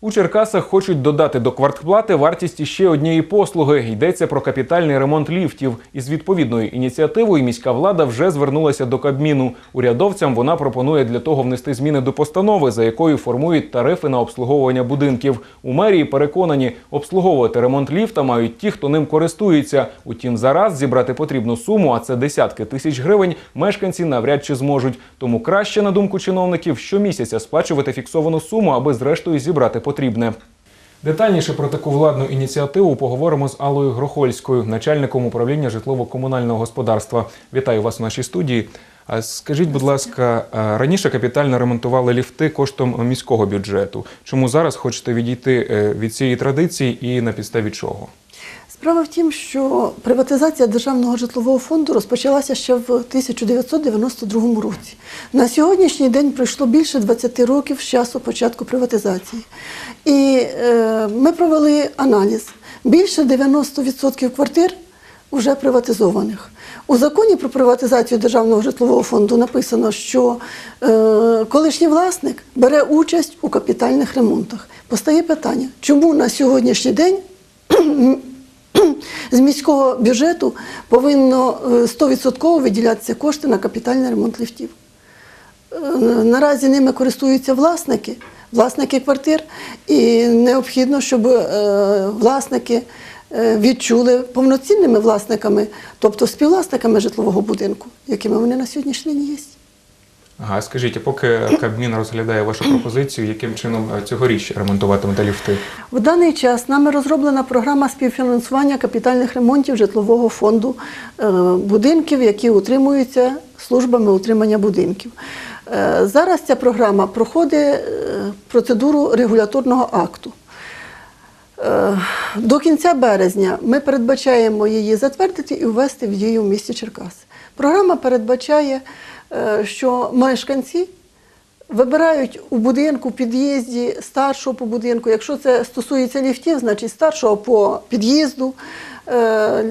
У Черкасах хочуть додати до квартплати вартість іще однієї послуги. Йдеться про капітальний ремонт ліфтів. Із відповідною ініціативою міська влада вже звернулася до Кабміну. Урядовцям вона пропонує для того внести зміни до постанови, за якою формують тарифи на обслуговування будинків. У мерії переконані, обслуговувати ремонт ліфта мають ті, хто ним користується. Утім, зараз зібрати потрібну суму, а це десятки тисяч гривень, мешканці навряд чи зможуть. Тому краще, на думку чиновників, щомісяця сплачувати фіксовану суму, аби зрештою зібрати потрібне. Детальніше про таку владну ініціативу поговоримо з Аллою Грохольською, начальником управління житлово-комунального господарства. Вітаю вас в нашій студії. Скажіть, будь ласка, раніше капітально ремонтували ліфти коштом міського бюджету. Чому зараз хочете відійти е, від цієї традиції і на підставі чого? Справа в тім, що приватизація державного житлового фонду розпочалася ще в 1992 році. На сьогоднішній день пройшло більше 20 років з часу початку приватизації. І е, ми провели аналіз. Більше 90% квартир вже приватизованих. У законі про приватизацію державного житлового фонду написано, що е, колишній власник бере участь у капітальних ремонтах. Постає питання, чому на сьогоднішній день з міського бюджету повинно е, 100% виділятися кошти на капітальний ремонт ліфтів. Е, Наразі ними користуються власники, власники квартир, і необхідно, щоб е, власники е, відчули повноцінними власниками, тобто співвласниками житлового будинку, якими вони на сьогоднішній день є. Ага, скажіть, а поки Кабмін розглядає вашу пропозицію, яким чином е, цьогоріч ремонтуватимете ліфти? В даний час нами розроблена програма співфінансування капітальних ремонтів житлового фонду е, будинків, які утримуються службами утримання будинків. Е, Зараз ця програма проходить процедуру регуляторного акту. До кінця березня ми передбачаємо її затвердити і ввести в дію в місті Черкаси. Програма передбачає, що мешканці вибирають у будинку, під'їзді старшого по будинку. Якщо це стосується ліфтів, значить старшого по під'їзду. е,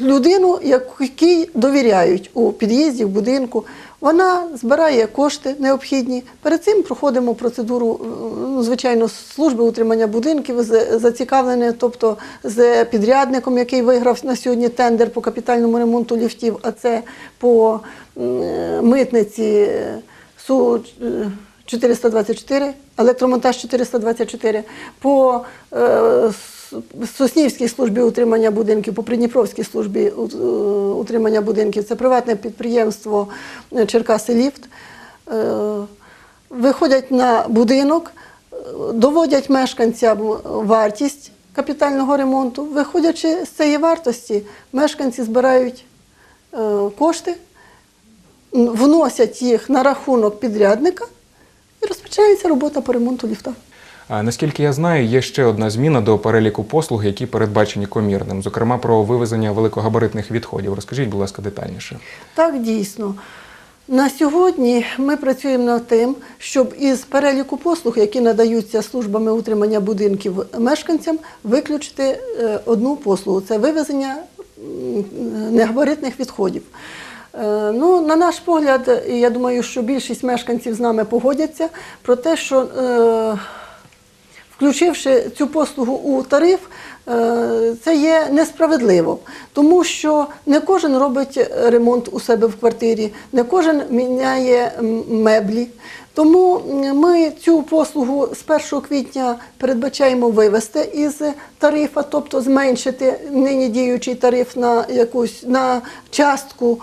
Людину, якій довіряють у під'їзді, в будинку, вона збирає кошти необхідні. Перед цим проходимо процедуру, е, ну, звичайно, служби утримання будинків з зацікавлені, тобто з підрядником, який виграв на сьогодні тендер по капітальному ремонту ліфтів, а це по е, митниці. Е, СУ е, 424, електромонтаж 424, по е, Соснівській службі утримання будинків, по Придніпровській службі е, утримання будинків. Це приватне підприємство е, Черкаси Ліфт. Е, Виходять на будинок, е, доводять мешканцям вартість капітального ремонту. Виходячи з цієї вартості, мешканці збирають е, кошти вносять їх на рахунок підрядника і розпочинається робота по ремонту ліфта. А наскільки я знаю, є ще одна зміна до переліку послуг, які передбачені комірним, зокрема про вивезення великогабаритних відходів. Розкажіть, будь ласка, детальніше. Так, дійсно. На сьогодні ми працюємо над тим, щоб із переліку послуг, які надаються службами утримання будинків мешканцям, виключити е, одну послугу це вивезення негабаритних відходів. Е, Ну, на наш погляд, я думаю, що більшість мешканців з нами погодяться про те, що е, включивши цю послугу у тариф, е, це є несправедливо, тому що не кожен робить ремонт у себе в квартирі, не кожен міняє меблі. Тому ми цю послугу з 1 квітня передбачаємо вивести із тарифа, тобто зменшити нині діючий тариф на якусь на частку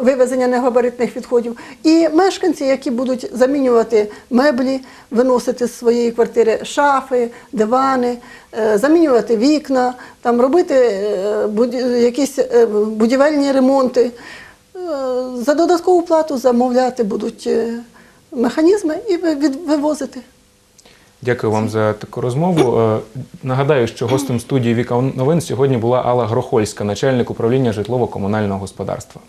вивезення негабаритних відходів. І мешканці, які будуть замінювати меблі, виносити з своєї квартири шафи, дивани, е, замінювати вікна, там робити е, якісь е, будівельні ремонти. Е, За додаткову плату замовляти будуть е, механізми і вивозити. Дякую вам за таку розмову. Е, Нагадаю, що гостем студії Віка новин сьогодні була Алла Грохольська, начальник управління житлово-комунального господарства.